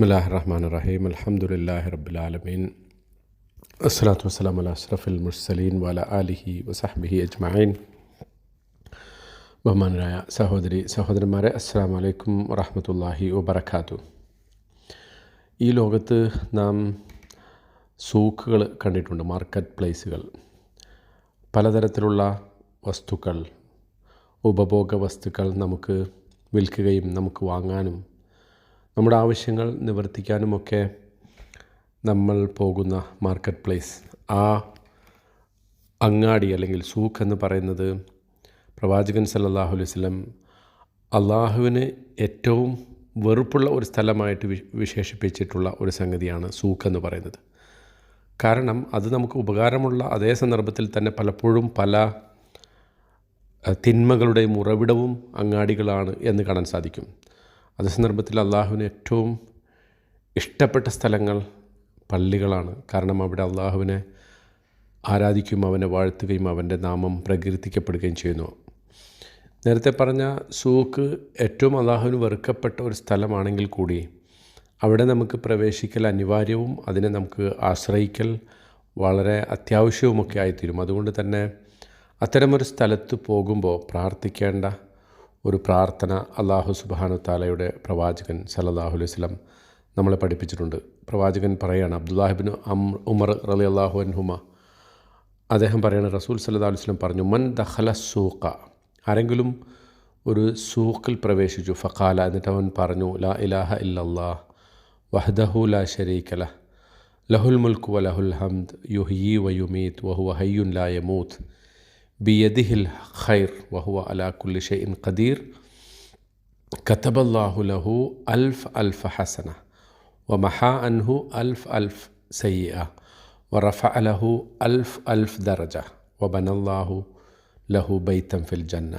ബിസ്മില്ലാഹി റഹ്മാൻ റഹീം അലഹമുല്ലാഹി റബ്ബുലാലമീൻ അസ്സലാത്തു വസ്സലാം അല അഷ്റഫുൽ മുർസലീൻ വല ആലിഹി വസഹ്ബിഹി അജ്മഈൻ ബഹുമാനരായ സഹോദരി സഹോദരന്മാരെ അസ്സാം വലൈക്കും വറഹമത്തല്ലാഹി വബർക്കാത്തു ഈ ലോകത്ത് നാം സൂക്കുകൾ കണ്ടിട്ടുണ്ട് മാർക്കറ്റ് പ്ലേസുകൾ പലതരത്തിലുള്ള വസ്തുക്കൾ ഉപഭോഗ വസ്തുക്കൾ നമുക്ക് വിൽക്കുകയും നമുക്ക് വാങ്ങാനും നമ്മുടെ ആവശ്യങ്ങൾ നിവർത്തിക്കാനുമൊക്കെ നമ്മൾ പോകുന്ന മാർക്കറ്റ് പ്ലേസ് ആ അങ്ങാടി അല്ലെങ്കിൽ സൂഖ് എന്ന് പറയുന്നത് പ്രവാചകൻ സല്ലാഹു അലൈഹി വസല്ലം അള്ളാഹുവിന് ഏറ്റവും വെറുപ്പുള്ള ഒരു സ്ഥലമായിട്ട് വിശേഷിപ്പിച്ചിട്ടുള്ള ഒരു സംഗതിയാണ് സൂഖ് എന്ന് പറയുന്നത്. കാരണം അത് നമുക്ക് ഉപകാരമുള്ള അതേ സന്ദർഭത്തിൽ തന്നെ പലപ്പോഴും പല തിന്മകളുടെയും ഉറവിടവും അങ്ങാടികളാണ് എന്ന് കാണാൻ സാധിക്കും. അതേ സന്ദർഭത്തിൽ അള്ളാഹുവിന് ഏറ്റവും ഇഷ്ടപ്പെട്ട സ്ഥലങ്ങൾ പള്ളികളാണ്. കാരണം അവിടെ അള്ളാഹുവിനെ ആരാധിക്കുകയും അവനെ വാഴ്ത്തുകയും അവന്റെ നാമം പ്രകീർത്തിക്കപ്പെടുകയും ചെയ്യുന്നു. നേരത്തെ പറഞ്ഞ സൂക്ക് ഏറ്റവും അള്ളാഹുവിന് വെറുക്കപ്പെട്ട ഒരു സ്ഥലമാണെങ്കിൽ കൂടി അവിടെ നമുക്ക് പ്രവേശിക്കൽ അനിവാര്യവും അതിനെ നമുക്ക് ആശ്രയിക്കൽ വളരെ അത്യാവശ്യവുമൊക്കെ ആയിത്തീരും. അതുകൊണ്ട് തന്നെ അത്തരമൊരു സ്ഥലത്ത് പോകുമ്പോൾ പ്രാർത്ഥിക്കേണ്ട ഒരു പ്രാർത്ഥന അള്ളാഹു സുബാനു താലയുടെ പ്രവാചകൻ സലല്ലാഹു അലൈഹി വസല്ലം നമ്മളെ പഠിപ്പിച്ചിട്ടുണ്ട്. പ്രവാചകൻ പറയാണ് അബ്ദുല്ലാഹിബിന് അം ഉമർ റലി അള്ളാഹു അൻഹുമ. അദ്ദേഹം പറയുന്നത് റസൂൽ സല്ലാ അലൈഹി വസല്ലം പറഞ്ഞു മൻ ദഹല സൂഖ ആരെങ്കിലും ഒരു സൂഖിൽ പ്രവേശിച്ചു ഫഖാല എന്നിട്ട് അവൻ പറഞ്ഞു ലാ ഇലാഹ ഇല്ലല്ലാ വഹദഹു ലാ ഷരീക ലഹ് ലഹുൽ മുൽക്ക് ലഹുൽ ഹംദ് യുഹി വയുമീത് വഹു ഹയ്യുൻ ലാ യമൂത്ത് ബിയദിഹിൽ ഖൈർ വഹുവ അലാ ഷെ ഇൻ ഖദീർ കത്തബല്ലാഹു ലഹു അൽഫ് അൽഫ് ഹസന വ മഹാ അൻഹു അൽഫ് അൽഫ് സയ്യ വ റഫ അലഹു അൽഫ് അൽഫ് ദറജ വ ബനല്ലാഹു ലഹു ബൈത്തം ഫിൽ ജന്ന.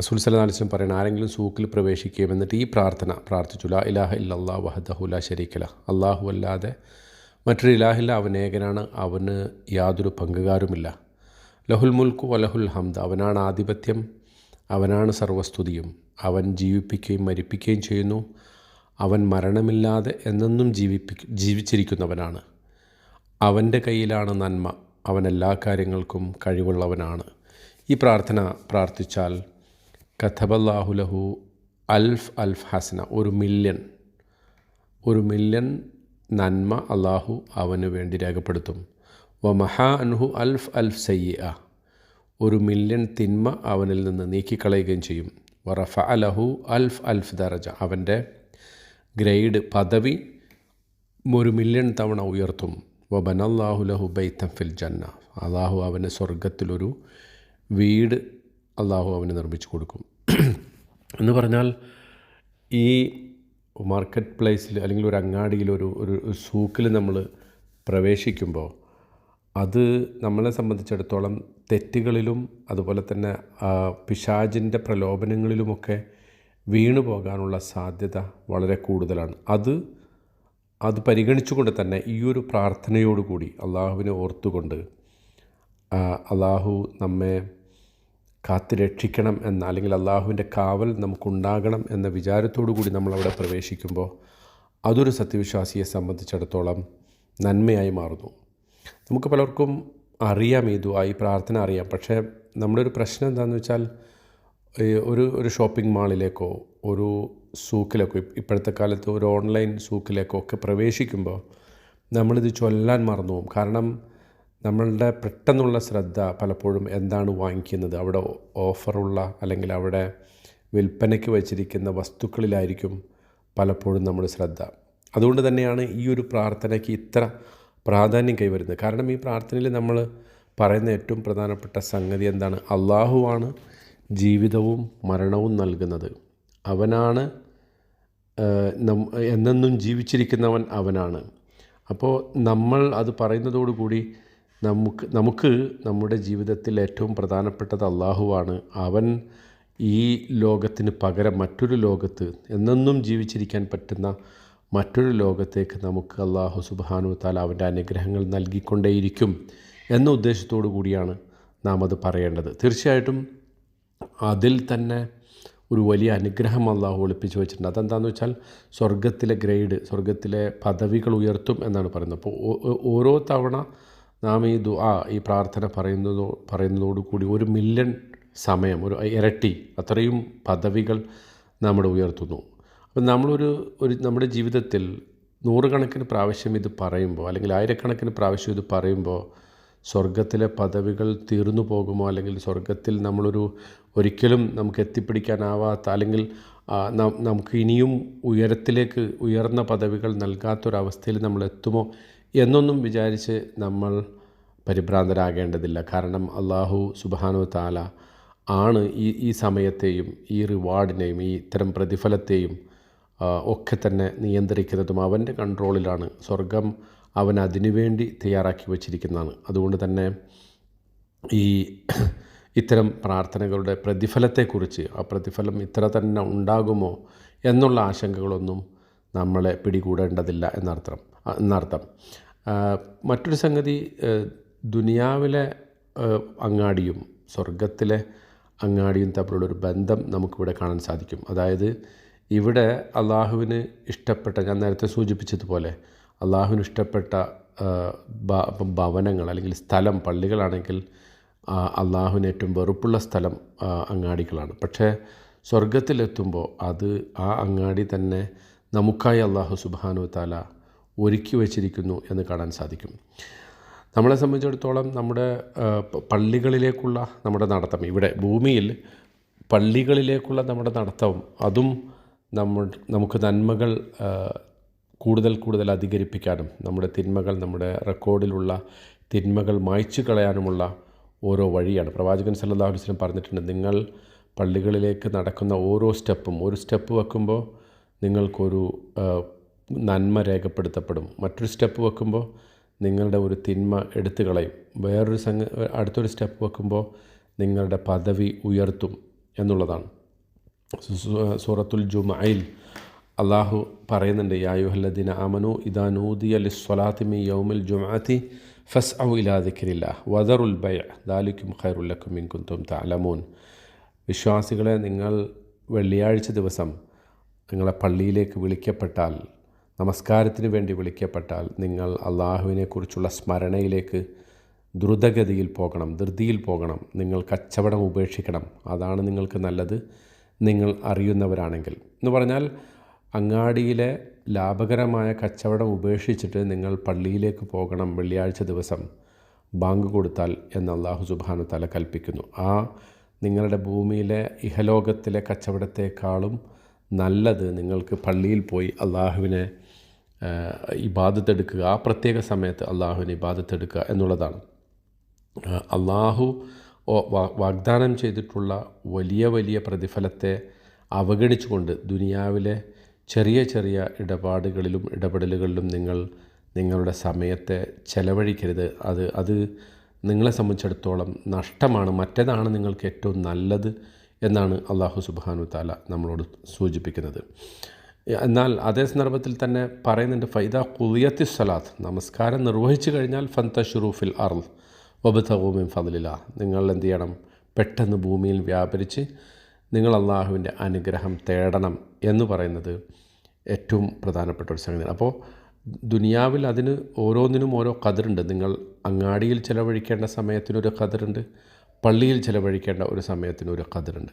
റസൂൽ സല്ലാ അലിസ്ലം പറയുന്നത് ആരെങ്കിലും സൂക്കിൽ പ്രവേശിക്കുകയും എന്നിട്ട് ഈ പ്രാർത്ഥന പ്രാർത്ഥിച്ചു. ലാ ഇലാഹ ഇല്ലല്ലാ വഹദഹു ലാ ശരീക്കല അള്ളാഹു അല്ലാതെ മറ്റൊരു ഇലാഹില്ല അവൻ ഏകനാണ് അവന് യാതൊരു പങ്കുകാരുമില്ല. ലഹുൽ മുൽക്കു വലഹുൽ ഹംദ്. അവനാണ് ആധിപത്യം അവനാണ് സർവസ്തുതിയും. അവൻ ജീവിപ്പിക്കുകയും മരിപ്പിക്കുകയും ചെയ്യുന്നു. അവൻ മരണമില്ലാതെ എന്നെന്നും ജീവിപ്പി ജീവിച്ചിരിക്കുന്നവനാണ്. അവന്റെ കയ്യിലാണ് നന്മ. അവൻ എല്ലാ കാര്യങ്ങൾക്കും കഴിവുള്ളവനാണ്. ഈ പ്രാർത്ഥന പ്രാർത്ഥിച്ചാൽ കഥബല്ലാഹുലഹു അൽഫ് അൽഫ് ഹസന ഒരു മില്യൺ ഒരു മില്യൺ നന്മ അള്ളാഹു അവന് വേണ്ടി രേഖപ്പെടുത്തും. വ മഹാ അൻഹു അൽഫ് അൽഫ് സയ്യ ഒരു മില്യൺ തിന്മ അവനിൽ നിന്ന് നീക്കിക്കളയുകയും ചെയ്യും. വറഫ അലഹു അൽഫ് അൽഫ് ദറജ. അവന്റെ ഗ്രേഡ് പദവി ഒരു മില്യൺ തവണ ഉയർത്തും. വബനല്ലാഹു ലഹു ബൈത്തം ഫിൽ ജന്ന. അള്ളാഹു അവന് സ്വർഗത്തിലൊരു വീട് അള്ളാഹു അവന് നിർമ്മിച്ചു കൊടുക്കും. എന്ന് പറഞ്ഞാൽ ഈ മാർക്കറ്റ് പ്ലേസിൽ അല്ലെങ്കിൽ ഒരു അങ്ങാടിയിൽ ഒരു ഒരു സൂക്കിൽ നമ്മൾ പ്രവേശിക്കുമ്പോൾ അത് നമ്മളെ സംബന്ധിച്ചിടത്തോളം തെറ്റുകളിലും അതുപോലെ തന്നെ പിശാചിന്റെ പ്രലോഭനങ്ങളിലുമൊക്കെ വീണു പോകാനുള്ള സാധ്യത വളരെ കൂടുതലാണ്. അത് അത് പരിഗണിച്ചുകൊണ്ട് തന്നെ ഈ ഒരു പ്രാർത്ഥനയോടുകൂടി അള്ളാഹുവിനെ ഓർത്തുകൊണ്ട് അള്ളാഹു നമ്മെ കാത്തു രക്ഷിക്കണം എന്ന അല്ലെങ്കിൽ അള്ളാഹുവിന്റെ കാവൽ നമുക്കുണ്ടാകണം എന്ന വിചാരത്തോടു കൂടി നമ്മളവിടെ പ്രവേശിക്കുമ്പോൾ അതൊരു സത്യവിശ്വാസിയെ സംബന്ധിച്ചിടത്തോളം നന്മയായി മാറുന്നു. നമുക്ക് പലർക്കും അറിയാം ഇതുമായി പ്രാർത്ഥന അറിയാം. പക്ഷേ നമ്മുടെ ഒരു പ്രശ്നം എന്താണെന്ന് വെച്ചാൽ ഒരു ഒരു ഷോപ്പിംഗ് മാളിലേക്കോ ഒരു സൂക്കിലേക്കോ ഇപ്പോഴത്തെ കാലത്ത് ഒരു ഓൺലൈൻ സൂക്കിലേക്കോ ഒക്കെ പ്രവേശിക്കുമ്പോൾ നമ്മളിത് ചൊല്ലാൻ മറന്നു പോകും. കാരണം നമ്മളുടെ പെട്ടെന്നുള്ള ശ്രദ്ധ പലപ്പോഴും എന്താണ് വാങ്ങിക്കുന്നത് അവിടെ ഓഫറുള്ള അല്ലെങ്കിൽ അവിടെ വിൽപ്പനയ്ക്ക് വച്ചിരിക്കുന്ന വസ്തുക്കളിലായിരിക്കും പലപ്പോഴും നമ്മുടെ ശ്രദ്ധ. അതുകൊണ്ട് തന്നെയാണ് ഈ ഒരു പ്രാർത്ഥനയ്ക്ക് ഇത്ര പ്രാധാന്യം കൈവരുന്നത്. കാരണം ഈ പ്രാർത്ഥനയിൽ നമ്മൾ പറയുന്ന ഏറ്റവും പ്രധാനപ്പെട്ട സംഗതി എന്താണ്? അള്ളാഹുവാണ് ജീവിതവും മരണവും നൽകുന്നത്. അവനാണ് എന്നെന്നും ജീവിച്ചിരിക്കുന്നവൻ അവനാണ്. അപ്പോൾ നമ്മൾ അത് പറയുന്നതോടുകൂടി നമുക്ക് നമുക്ക് നമ്മുടെ ജീവിതത്തിൽ ഏറ്റവും പ്രധാനപ്പെട്ടത് അള്ളാഹുവാണ് അവൻ ഈ ലോകത്തിന് പകരം മറ്റൊരു ലോകത്ത് എന്നെന്നും ജീവിച്ചിരിക്കാൻ പറ്റുന്ന മറ്റൊരു ലോകത്തേക്ക് നമുക്ക് അള്ളാഹു സുബാനു താല അവന്റെ അനുഗ്രഹങ്ങൾ നൽകിക്കൊണ്ടേയിരിക്കും എന്ന ഉദ്ദേശത്തോടു കൂടിയാണ് നാം അത് പറയേണ്ടത്. തീർച്ചയായിട്ടും അതിൽ തന്നെ ഒരു വലിയ അനുഗ്രഹം അള്ളാഹു ഒളിപ്പിച്ച് വെച്ചിട്ടുണ്ട്. അതെന്താണെന്ന് വെച്ചാൽ സ്വർഗത്തിലെ ഗ്രേഡ് സ്വർഗത്തിലെ പദവികൾ ഉയർത്തും എന്നാണ് പറയുന്നത്. അപ്പോൾ ഓരോ തവണ നാം ഈ ദുആ ഈ പ്രാർത്ഥന പറയുന്നതോ പറയുന്നതോടുകൂടി ഒരു മില്യൺ സമയം ഒരു ഇരട്ടി അത്രയും പദവികൾ നമ്മുടെ ഉയർത്തുന്നു. അപ്പം നമ്മളൊരു ഒരു നമ്മുടെ ജീവിതത്തിൽ നൂറുകണക്കിന് പ്രാവശ്യം ഇത് പറയുമ്പോൾ അല്ലെങ്കിൽ ആയിരക്കണക്കിന് പ്രാവശ്യം ഇത് പറയുമ്പോൾ സ്വർഗത്തിലെ പദവികൾ തീർന്നു പോകുമോ? അല്ലെങ്കിൽ സ്വർഗത്തിൽ നമ്മളൊരു ഒരിക്കലും നമുക്ക് എത്തിപ്പിടിക്കാനാവാത്ത അല്ലെങ്കിൽ നമുക്ക് ഇനിയും ഉയരത്തിലേക്ക് ഉയർന്ന പദവികൾ നൽകാത്തൊരവസ്ഥയിൽ നമ്മൾ എത്തുമോ? എന്നൊന്നും വിചാരിച്ച് നമ്മൾ പരിഭ്രാന്തരാകേണ്ടതില്ല. കാരണം അള്ളാഹു സുബാനു താല ആണ് ഈ ഈ സമയത്തെയും ഈ റിവാർഡിനെയും ഈ ഇത്തരം പ്രതിഫലത്തെയും ഒക്കെ തന്നെ നിയന്ത്രിക്കുന്നതും അവന്റെ കൺട്രോളിലാണ് സ്വർഗം അവൻ അതിനുവേണ്ടി തയ്യാറാക്കി വച്ചിരിക്കുന്നതാണ്. അതുകൊണ്ട് തന്നെ ഈ ഇത്തരം പ്രാർത്ഥനകളുടെ പ്രതിഫലത്തെക്കുറിച്ച് ആ പ്രതിഫലം ഇത്ര തന്നെ ഉണ്ടാകുമോ എന്നുള്ള ആശങ്കകളൊന്നും നമ്മളെ പിടികൂടേണ്ടതില്ല എന്നർത്ഥം എന്നർത്ഥം. മറ്റൊരു സംഗതി ദുനിയാവിലെ അങ്ങാടിയും സ്വർഗത്തിലെ അങ്ങാടിയും തമ്മിലുള്ളൊരു ബന്ധം നമുക്കിവിടെ കാണാൻ സാധിക്കും. അതായത് ഇവിടെ അള്ളാഹുവിന് ഇഷ്ടപ്പെട്ട ഞാൻ നേരത്തെ സൂചിപ്പിച്ചതുപോലെ അള്ളാഹുവിന് ഇഷ്ടപ്പെട്ട ഭവനങ്ങൾ അല്ലെങ്കിൽ സ്ഥലം പള്ളികളാണെങ്കിൽ അള്ളാഹുവിന് ഏറ്റവും വെറുപ്പുള്ള സ്ഥലം അങ്ങാടികളാണ്. പക്ഷേ സ്വർഗത്തിലെത്തുമ്പോൾ അത് ആ അങ്ങാടി തന്നെ നമുക്കായി അള്ളാഹു സുബാനു താല ഒരുക്കി വച്ചിരിക്കുന്നു എന്ന് കാണാൻ സാധിക്കും. നമ്മളെ സംബന്ധിച്ചിടത്തോളം നമ്മുടെ പള്ളികളിലേക്കുള്ള നമ്മുടെ നടത്തം ഇവിടെ ഭൂമിയിൽ പള്ളികളിലേക്കുള്ള നമ്മുടെ നടത്തം അതും നമ്മൾ നമുക്ക് നന്മകൾ കൂടുതൽ കൂടുതൽ അധികരിപ്പിക്കാനും നമ്മുടെ തിന്മകൾ നമ്മുടെ റെക്കോർഡിലുള്ള തിന്മകൾ മായ്ച്ചു കളയാനുമുള്ള ഓരോ വഴിയാണ്. പ്രവാചകൻ സല്ലാ അലൈഹി വസല്ലം പറഞ്ഞിട്ടുണ്ട് നിങ്ങൾ പള്ളികളിലേക്ക് നടക്കുന്ന ഓരോ സ്റ്റെപ്പും ഒരു സ്റ്റെപ്പ് വെക്കുമ്പോൾ നിങ്ങൾക്കൊരു നന്മ രേഖപ്പെടുത്തപ്പെടും. മറ്റൊരു സ്റ്റെപ്പ് വെക്കുമ്പോൾ നിങ്ങളുടെ ഒരു തിന്മ എടുത്തു കളയും. വേറൊരു സംഗ അടുത്തൊരു സ്റ്റെപ്പ് വെക്കുമ്പോൾ നിങ്ങളുടെ പദവി ഉയർത്തും എന്നുള്ളതാണ്. സൂറത്തുൽ ജുമയിൽ അള്ളാഹു പറയുന്നുണ്ട് യായുഹല്ലദിന അമനു ഇദാ നൂദിയ ലിസ്വലാത്തിമി യൗമിൽ ജുമാഅത്തി ഫസ് ഔ ഇലാദിക്കില്ല വദറുൽ ബയ ദാലിക്കും ഖൈറുല്ലക്കും മിൻകുന്തും താലമൂൻ വിശ്വാസികളെ നിങ്ങൾ വെള്ളിയാഴ്ച ദിവസം നിങ്ങളെ പള്ളിയിലേക്ക് വിളിക്കപ്പെട്ടാൽ നമസ്കാരത്തിന് വേണ്ടി വിളിക്കപ്പെട്ടാൽ നിങ്ങൾ അള്ളാഹുവിനെക്കുറിച്ചുള്ള സ്മരണയിലേക്ക് ദ്രുതഗതിയിൽ പോകണം ധൃതിയിൽ പോകണം. നിങ്ങൾ കച്ചവടം ഉപേക്ഷിക്കണം. അതാണ് നിങ്ങൾക്ക് നല്ലത്. നിങ്ങൾ അറിയുന്നവരാണെങ്കിൽ. എന്ന് പറഞ്ഞാൽ അങ്ങാടിയിലെ ലാഭകരമായ കച്ചവടം ഉപേക്ഷിച്ചിട്ട് നിങ്ങൾ പള്ളിയിലേക്ക് പോകണം വെള്ളിയാഴ്ച ദിവസം ബാങ്ക് കൊടുത്താൽ എന്ന് അള്ളാഹു സുബാനു തല കൽപ്പിക്കുന്നു. ആ നിങ്ങളുടെ ഭൂമിയിലെ ഇഹലോകത്തിലെ കച്ചവടത്തെക്കാളും നല്ലത് നിങ്ങൾക്ക് പള്ളിയിൽ പോയി അള്ളാഹുവിനെ ഇബാദത്തെടുക്കുക. ആ പ്രത്യേക സമയത്ത് അള്ളാഹുവിനെ ഇബാദത്തെടുക്കുക എന്നുള്ളതാണ്. അള്ളാഹു വാഗ്ദാനം ചെയ്തിട്ടുള്ള വലിയ വലിയ പ്രതിഫലത്തെ അവഗണിച്ചുകൊണ്ട് ദുനിയാവിലെ ചെറിയ ചെറിയ ഇടപാടുകളിലും ഇടപെടലുകളിലും നിങ്ങൾ നിങ്ങളുടെ സമയത്തെ ചെലവഴിക്കരുത്. അത് അത് നിങ്ങളെ സംബന്ധിച്ചിടത്തോളം നഷ്ടമാണ്. മറ്റേതാണ് നിങ്ങൾക്ക് ഏറ്റവും നല്ലത് എന്നാണ് അള്ളാഹു സുബാനു താല നമ്മളോട് സൂചിപ്പിക്കുന്നത്. എന്നാൽ അതേ സന്ദർഭത്തിൽ തന്നെ പറയുന്നുണ്ട് ഫൈദ കുലിയത്തി സ്വലാത്ത് നമസ്കാരം നിർവഹിച്ചു കഴിഞ്ഞാൽ ഫന്ത ഷുറൂഫിൽ അർൽ വബത്തഹൂമിൻ ഫതിലില്ല നിങ്ങൾ എന്ത് ചെയ്യണം? പെട്ടെന്ന് ഭൂമിയിൽ വ്യാപരിച്ച് നിങ്ങൾ അള്ളാഹുവിന്റെ അനുഗ്രഹം തേടണം എന്ന് പറയുന്നത് ഏറ്റവും പ്രധാനപ്പെട്ട ഒരു സംഗതിയാണ്. അപ്പോൾ ദുനിയാവിൽ അതിന് ഓരോന്നിനും ഓരോ കതിറുണ്ട് നിങ്ങൾ അങ്ങാടിയിൽ ചിലവഴിക്കേണ്ട സമയത്തിനൊരു കതിറുണ്ട് പള്ളിയിൽ ചിലവഴിക്കേണ്ട ഒരു സമയത്തിനൊരു കതിറുണ്ട്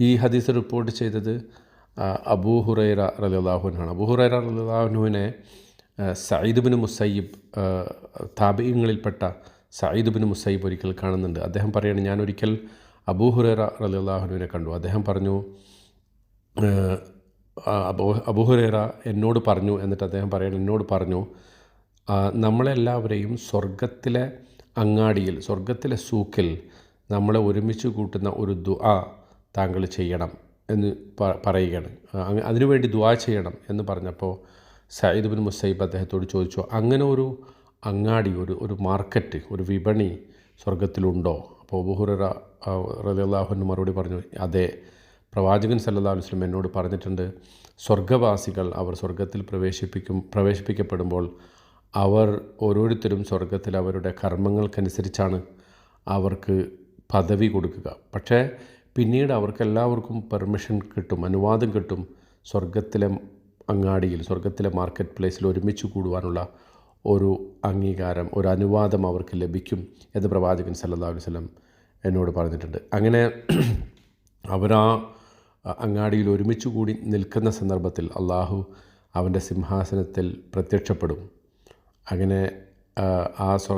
ഈ ഹദീസ് റിപ്പോർട്ട് ചെയ്തത് അബൂ ഹുറൈറ റലിള്ളാഹുനാണ് അബൂ ഹുറൈറ റലിള്ളാഹുനുവിനെ സയ്യിദ് മുസയ്യിബ് താബിയങ്ങളിൽപ്പെട്ട സയ്യിദ് ബിൻ മുസൈബ് ഒരിക്കൽ കാണുന്നുണ്ട്. അദ്ദേഹം പറയുകയാണ് ഞാനൊരിക്കൽ അബൂ ഹുറൈറ റലിള്ളാഹുനുവിനെ കണ്ടു. അദ്ദേഹം പറഞ്ഞു അബൂ അബൂഹുറേറ എന്നോട് പറഞ്ഞു എന്നിട്ട് അദ്ദേഹം പറയുന്നത് എന്നോട് പറഞ്ഞു നമ്മളെല്ലാവരെയും സ്വർഗത്തിലെ അങ്ങാടിയിൽ സ്വർഗത്തിലെ സൂക്കിൽ നമ്മളെ ഒരുമിച്ച് കൂട്ടുന്ന ഒരു ദുആ താങ്കൾ ചെയ്യണം എന്ന് പറയുകയാണ്. അതിനുവേണ്ടി ദുആ ചെയ്യണം എന്ന് പറഞ്ഞപ്പോൾ സയ്യിദ് ബിൻ മുസൈബ് അദ്ദേഹത്തോട് ചോദിച്ചു അങ്ങനെ ഒരു അങ്ങാടി ഒരു ഒരു മാർക്കറ്റ് ഒരു വിപണി സ്വർഗത്തിലുണ്ടോ അപ്പോൾ അബൂഹുറ റലിയാഹുന് മറുപടി പറഞ്ഞു അതെ. പ്രവാചകൻ സല്ലാ വസ്ലം എന്നോട് പറഞ്ഞിട്ടുണ്ട് സ്വർഗവാസികൾ അവർ സ്വർഗത്തിൽ പ്രവേശിപ്പിക്കും പ്രവേശിപ്പിക്കപ്പെടുമ്പോൾ അവർ ഓരോരുത്തരും സ്വർഗത്തിൽ അവരുടെ കർമ്മങ്ങൾക്കനുസരിച്ചാണ് അവർക്ക് പദവി കൊടുക്കുക. പക്ഷേ പിന്നീട് അവർക്കെല്ലാവർക്കും പെർമിഷൻ കിട്ടും അനുവാദം കിട്ടും സ്വർഗത്തിലെ അങ്ങാടിയിൽ സ്വർഗത്തിലെ മാർക്കറ്റ് പ്ലേസിൽ ഒരുമിച്ച് കൂടുവാനുള്ള ഒരു അംഗീകാരം ഒരു അനുവാദം അവർക്ക് ലഭിക്കും എന്ന് പ്രവാചകൻ അലൈഹി വസല്ലം എന്നോട് പറഞ്ഞിട്ടുണ്ട്. അങ്ങനെ അവരാ അങ്ങാടിയിൽ ഒരുമിച്ച് കൂടി നിൽക്കുന്ന സന്ദർഭത്തിൽ അള്ളാഹു അവന്റെ സിംഹാസനത്തിൽ പ്രത്യക്ഷപ്പെടും. അങ്ങനെ ആ സ്വ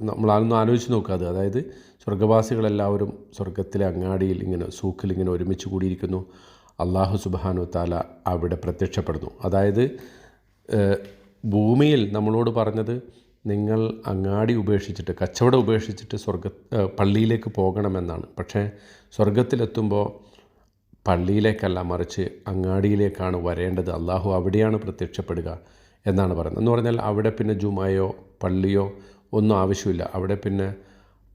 നമ്മൾ അതൊന്ന് ആലോചിച്ച് നോക്കുക അത്. അതായത് സ്വർഗവാസികളെല്ലാവരും സ്വർഗത്തിലെ അങ്ങാടിയിൽ ഇങ്ങനെ സൂക്കിൽ ഇങ്ങനെ ഒരുമിച്ച് കൂടിയിരിക്കുന്നു. അള്ളാഹു സുബാനു താല അവിടെ പ്രത്യക്ഷപ്പെടുന്നു. അതായത് ഭൂമിയിൽ നമ്മളോട് പറഞ്ഞത് നിങ്ങൾ അങ്ങാടി ഉപേക്ഷിച്ചിട്ട് കച്ചവടം ഉപേക്ഷിച്ചിട്ട് സ്വർഗ പള്ളിയിലേക്ക് പോകണമെന്നാണ്. പക്ഷേ സ്വർഗത്തിലെത്തുമ്പോൾ പള്ളിയിലേക്കല്ല മറിച്ച് അങ്ങാടിയിലേക്കാണ് വരേണ്ടത്. അള്ളാഹു അവിടെയാണ് പ്രത്യക്ഷപ്പെടുക എന്നാണ് പറയുന്നത്. എന്ന് പറഞ്ഞാൽ അവിടെ പിന്നെ ജുമായോ പള്ളിയോ ഒന്നും ആവശ്യമില്ല. അവിടെ പിന്നെ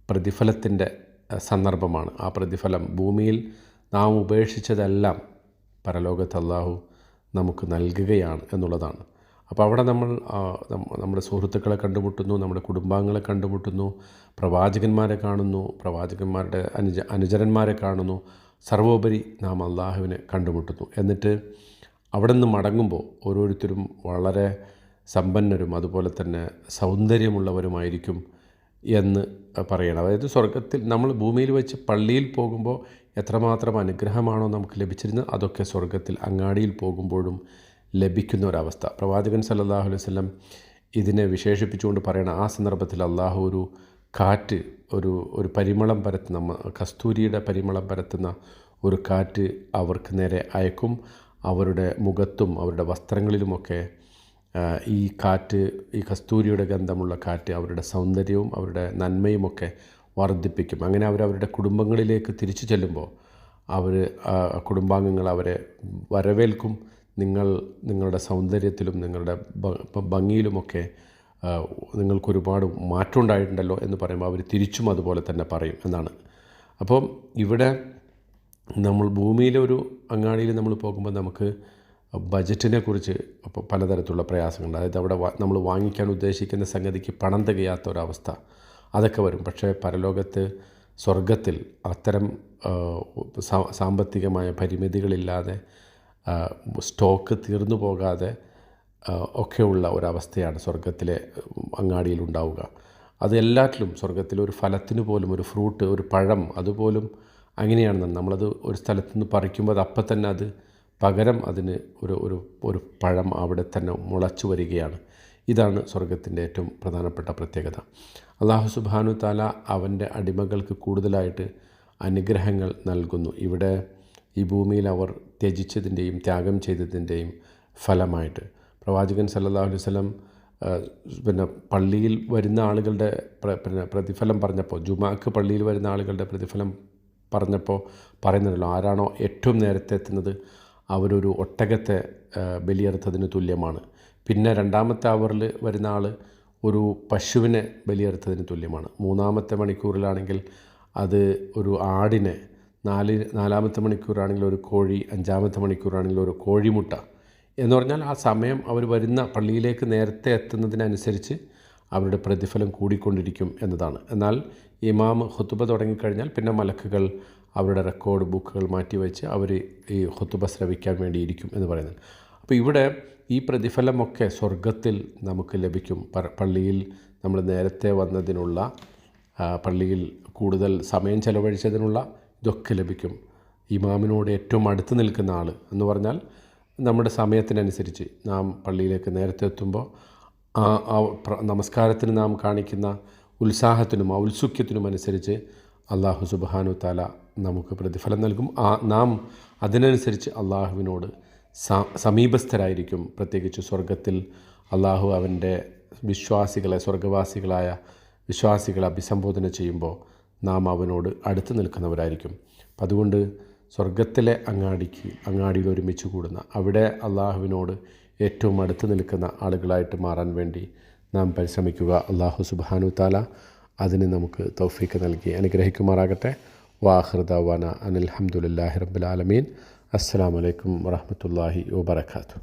പ്രതിഫലത്തിന്റെ സന്ദർഭമാണ്. ആ പ്രതിഫലം ഭൂമിയിൽ നാം ഉപേക്ഷിച്ചതെല്ലാം പരലോകത്ത് അള്ളാഹു നമുക്ക് നൽകുകയാണ് എന്നുള്ളതാണ്. അപ്പോൾ അവിടെ നമ്മൾ നമ്മുടെ സുഹൃത്തുക്കളെ കണ്ടുമുട്ടുന്നു നമ്മുടെ കുടുംബാംഗങ്ങളെ കണ്ടുമുട്ടുന്നു പ്രവാചകന്മാരെ കാണുന്നു പ്രവാചകന്മാരുടെ അനുജ അനുചരന്മാരെ കാണുന്നു സർവോപരി നാം അള്ളാഹുവിനെ കണ്ടുമുട്ടുന്നു. എന്നിട്ട് അവിടെ നിന്ന് മടങ്ങുമ്പോൾ ഓരോരുത്തരും വളരെ സമ്പന്നരും അതുപോലെ തന്നെ സൗന്ദര്യമുള്ളവരുമായിരിക്കും എന്ന് പറയണം. അതായത് സ്വർഗത്തിൽ നമ്മൾ ഭൂമിയിൽ വെച്ച് പള്ളിയിൽ പോകുമ്പോൾ എത്രമാത്രം അനുഗ്രഹമാണോ നമുക്ക് ലഭിച്ചിരുന്നത് അതൊക്കെ സ്വർഗത്തിൽ അങ്ങാടിയിൽ പോകുമ്പോഴും ലഭിക്കുന്ന ഒരവസ്ഥ പ്രവാചകൻ സല്ലാഹു അലൈഹി വല്ലം ഇതിനെ വിശേഷിപ്പിച്ചുകൊണ്ട് പറയണ ആ സന്ദർഭത്തിൽ അള്ളാഹു ഒരു കാറ്റ് ഒരു ഒരു പരിമളം പരത്തുന്ന കസ്തൂരിയുടെ പരിമളം പരത്തുന്ന ഒരു കാറ്റ് അവർക്ക് നേരെ അയക്കും. അവരുടെ മുഖത്തും അവരുടെ വസ്ത്രങ്ങളിലുമൊക്കെ ഈ കാറ്റ് ഈ കസ്തൂരിയുടെ ഗന്ധമുള്ള കാറ്റ് അവരുടെ സൗന്ദര്യവും അവരുടെ നന്മയുമൊക്കെ വർദ്ധിപ്പിക്കും. അങ്ങനെ അവർ അവരുടെ കുടുംബങ്ങളിലേക്ക് തിരിച്ചു ചെല്ലുമ്പോൾ അവർ കുടുംബാംഗങ്ങൾ അവരെ വരവേൽക്കും. നിങ്ങൾ നിങ്ങളുടെ സൗന്ദര്യത്തിലും നിങ്ങളുടെ ഭംഗിയിലുമൊക്കെ നിങ്ങൾക്കൊരുപാട് മാറ്റം ഉണ്ടായിട്ടുണ്ടല്ലോ എന്ന് പറയുമ്പോൾ അവർ തിരിച്ചും അതുപോലെ തന്നെ പറയും എന്നാണ്. അപ്പം ഇവിടെ നമ്മൾ ഭൂമിയിലെ ഒരു അങ്ങാടിയിൽ നമ്മൾ പോകുമ്പോൾ നമുക്ക് ബജറ്റിനെ കുറിച്ച് പലതരത്തിലുള്ള പ്രയാസങ്ങളുണ്ട്. അതായത് അവിടെ നമ്മൾ വാങ്ങിക്കാൻ ഉദ്ദേശിക്കുന്ന സംഗതിക്ക് പണം തികയാത്ത ഒരവസ്ഥ. അതൊക്കെ വരും. പക്ഷേ പരലോകത്ത് സ്വർഗത്തിൽ അത്തരം സാമ്പത്തികമായ പരിമിതികളില്ലാതെ സ്റ്റോക്ക് തീർന്നു പോകാതെ ഒക്കെയുള്ള ഒരവസ്ഥയാണ് സ്വർഗത്തിലെ അങ്ങാടിയിൽ ഉണ്ടാവുക. അത് എല്ലാറ്റിലും സ്വർഗത്തിലെ ഒരു ഫലത്തിന് പോലും ഒരു ഫ്രൂട്ട് ഒരു പഴം അതുപോലും അങ്ങനെയാണ് നമ്മളത് ഒരു സ്ഥലത്ത് നിന്ന് പറിക്കുമ്പോൾ അത് അപ്പം തന്നെ അത് പകരം അതിന് ഒരു ഒരു ഒരു പഴം അവിടെ തന്നെ മുളച്ചു വരികയാണ്. ഇതാണ് സ്വർഗത്തിന്റെ ഏറ്റവും പ്രധാനപ്പെട്ട പ്രത്യേകത. അള്ളാഹു സുബാനു താല അവന്റെ അടിമകൾക്ക് കൂടുതലായിട്ട് അനുഗ്രഹങ്ങൾ നൽകുന്നു. ഇവിടെ ഈ ഭൂമിയിൽ അവർ ത്യജിച്ചതിന്റെയും ത്യാഗം ചെയ്തതിന്റെയും ഫലമായിട്ട്. പ്രവാചകൻ സല്ലല്ലാഹു അലൈഹി വസല്ലം പിന്നെ പള്ളിയിൽ വരുന്ന ആളുകളുടെ പിന്നെ പ്രതിഫലം പറഞ്ഞപ്പോൾ ജുമാക്ക് പള്ളിയിൽ വരുന്ന ആളുകളുടെ പ്രതിഫലം പറഞ്ഞപ്പോൾ പറയുന്നുണ്ടല്ലോ ആരാണോ ഏറ്റവും നേരത്തെ എത്തുന്നത് അവരൊരു ഒട്ടകത്തെ ബലിയെടുത്തതിന് തുല്യമാണ്. പിന്നെ രണ്ടാമത്തെ അവറിൽ വരുന്ന ആൾ ഒരു പശുവിനെ ബലിയെടുത്തതിന് തുല്യമാണ്. മൂന്നാമത്തെ മണിക്കൂറിലാണെങ്കിൽ അത് ഒരു ആടിനെ നാല് നാലാമത്തെ മണിക്കൂറാണെങ്കിൽ ഒരു കോഴി അഞ്ചാമത്തെ മണിക്കൂറാണെങ്കിൽ ഒരു കോഴിമുട്ട എന്ന് പറഞ്ഞാൽ ആ സമയം അവർ വരുന്ന പള്ളിയിലേക്ക് നേരത്തെ എത്തുന്നതിനനുസരിച്ച് അവരുടെ പ്രതിഫലം കൂടിക്കൊണ്ടിരിക്കും എന്നതാണ്. എന്നാൽ ഇമാം ഹുത്തുബ തുടങ്ങിക്കഴിഞ്ഞാൽ പിന്നെ മലക്കുകൾ അവരുടെ റെക്കോർഡ് ബുക്കുകൾ മാറ്റിവെച്ച് അവർ ഈ ഹുത്തുബ ശ്രവിക്കാൻ വേണ്ടിയിരിക്കും എന്ന് പറയുന്നത്. അപ്പോൾ ഇവിടെ ഈ പ്രതിഫലമൊക്കെ സ്വർഗത്തിൽ നമുക്ക് ലഭിക്കും. പള്ളിയിൽ നമ്മൾ നേരത്തെ വന്നതിനുള്ള പള്ളിയിൽ കൂടുതൽ സമയം ചെലവഴിച്ചതിനുള്ള ഇതൊക്കെ ലഭിക്കും. ഇമാമിനോട് ഏറ്റവും അടുത്ത് നിൽക്കുന്ന ആൾ എന്ന് പറഞ്ഞാൽ നമ്മുടെ സമയത്തിനനുസരിച്ച് നാം പള്ളിയിലേക്ക് നേരത്തെ എത്തുമ്പോൾ ആ നമസ്കാരത്തിന് നാം കാണിക്കുന്ന ഉത്സാഹത്തിനും ഔത്സുക്യത്തിനും അനുസരിച്ച് അള്ളാഹു സുബാനു താല നമുക്ക് പ്രതിഫലം നൽകും. ആ നാം അതിനനുസരിച്ച് അള്ളാഹുവിനോട് സമീപസ്ഥരായിരിക്കും. പ്രത്യേകിച്ച് സ്വർഗത്തിൽ അള്ളാഹു അവന്റെ വിശ്വാസികളെ സ്വർഗവാസികളായ വിശ്വാസികളെ അഭിസംബോധന ചെയ്യുമ്പോൾ നാം അവനോട് അടുത്ത് നിൽക്കുന്നവരായിരിക്കും. അപ്പം അതുകൊണ്ട് സ്വർഗത്തിലെ അങ്ങാടിക്ക് അങ്ങാടിയിൽ ഒരുമിച്ച് കൂടുന്ന അവിടെ അള്ളാഹുവിനോട് ഏറ്റവും അടുത്ത് നിൽക്കുന്ന ആളുകളായിട്ട് മാറാൻ വേണ്ടി നാം പരിശ്രമിക്കുക. അള്ളാഹു സുബാനു താല അതിന് നമുക്ക് തൗഫീക്ക് നൽകി അനുഗ്രഹിക്കുമാറാകട്ടെ. വാഹൃദാന അനിൽഹമുല്ലാഹി റബ്ബുലാലമീൻ അസ്സാം വലൈക്കും വാഹമത്തല്ലാഹി വാബർക്കാത്തു